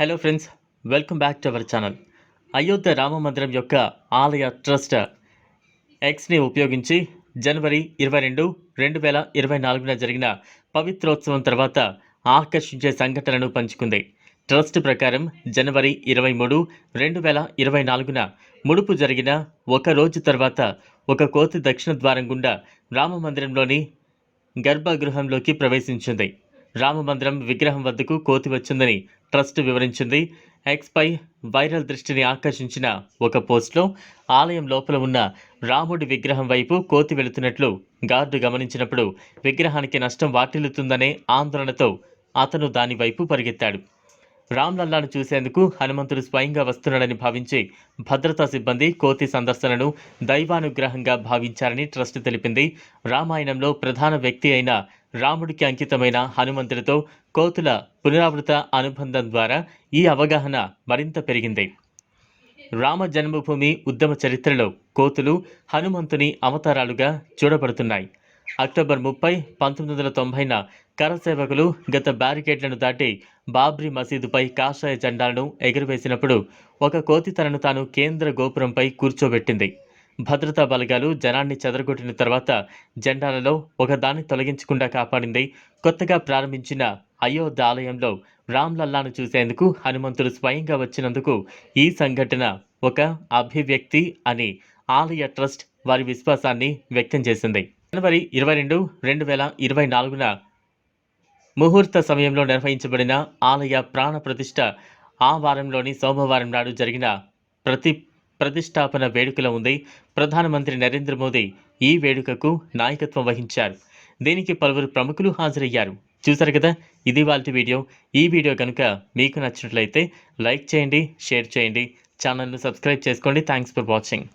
Hello friends welcome back to our channel Ayodhya Rama మందిరం యొక్క ఆలయ ట్రస్ట్ ఎక్స్ని ఉపయోగించి జనవరి ఇరవై రెండు రెండు వేల ఇరవై నాలుగున జరిగిన పవిత్రోత్సవం తర్వాత ఆకర్షించే సంఘటనను పంచుకుంది. ట్రస్ట్ ప్రకారం జనవరి ఇరవై మూడు రెండు వేల ఇరవై నాలుగున ముడుపు జరిగిన ఒక రోజు తర్వాత ఒక కోతి దక్షిణ ద్వారం గుండా రామ మందిరంలోని గర్భగృహంలోకి ప్రవేశించింది. రామమందిరం విగ్రహం వద్దకు కోతి వచ్చిందని ట్రస్ట్ వివరించింది. ఎక్స్పై వైరల్ దృష్టిని ఆకర్షించిన ఒక పోస్ట్లో ఆలయం లోపల ఉన్న రాముడి విగ్రహం వైపు కోతి వెళుతున్నట్లు గార్డు గమనించినప్పుడు విగ్రహానికి నష్టం వాటిల్లుతుందనే ఆందోళనతో అతను దాని వైపు పరిగెత్తాడు. రామ్లల్లాను చూసేందుకు హనుమంతుడు స్వయంగా వస్తున్నాడని భావించి భద్రతా సిబ్బంది కోతి సందర్శనను దైవానుగ్రహంగా భావించారని ట్రస్ట్ తెలిపింది. రామాయణంలో ప్రధాన వ్యక్తి అయిన రాముడికి అంకితమైన హనుమంతుడితో కోతుల పునరావృత అనుబంధం ద్వారా ఈ అవగాహన మరింత పెరిగింది. రామ జన్మభూమి ఉద్యమ చరిత్రలో కోతులు హనుమంతుని అవతారాలుగా చూడబడుతున్నాయి. అక్టోబర్ ముప్పై పంతొమ్మిది వందల తొంభైన కరసేవకులు గత బ్యారికేడ్లను దాటి బాబ్రీ మసీదుపై కాషాయ జెండాలను ఎగురవేసినప్పుడు ఒక కోతి తనను తాను కేంద్ర గోపురంపై కూర్చోబెట్టింది. భద్రతా బలగాలు జనాన్ని చెదరగొట్టిన తర్వాత జెండాలలో ఒకదాన్ని తొలగించకుండా కాపాడింది. కొత్తగా ప్రారంభించిన అయోధ్య ఆలయంలో రామ్లల్లాను చూసేందుకు హనుమంతుడు స్వయంగా వచ్చినందుకు ఈ సంఘటన ఒక అభివ్యక్తి అని ఆలయ ట్రస్ట్ వారి విశ్వాసాన్ని వ్యక్తం చేసింది. జనవరి ఇరవై రెండు రెండు వేల ఇరవై నాలుగున ముహూర్త సమయంలో నిర్వహించబడిన ఆలయ ప్రాణ ప్రతిష్ఠ ఆ వారంలోని సోమవారం నాడు జరిగిన ప్రతి ప్రతిష్టాపన వేడుకలో ఉంది. ప్రధానమంత్రి నరేంద్ర మోదీ ఈ వేడుకకు నాయకత్వం వహించారు. దీనికి పలువురు ప్రముఖులు హాజరయ్యారు. చూసారు కదా ఇది వాళ్ళ వీడియో. ఈ వీడియో కనుక మీకు నచ్చినట్లయితే లైక్ చేయండి షేర్ చేయండి. ఛానల్ను సబ్స్క్రైబ్ చేసుకోండి. Thanks for watching.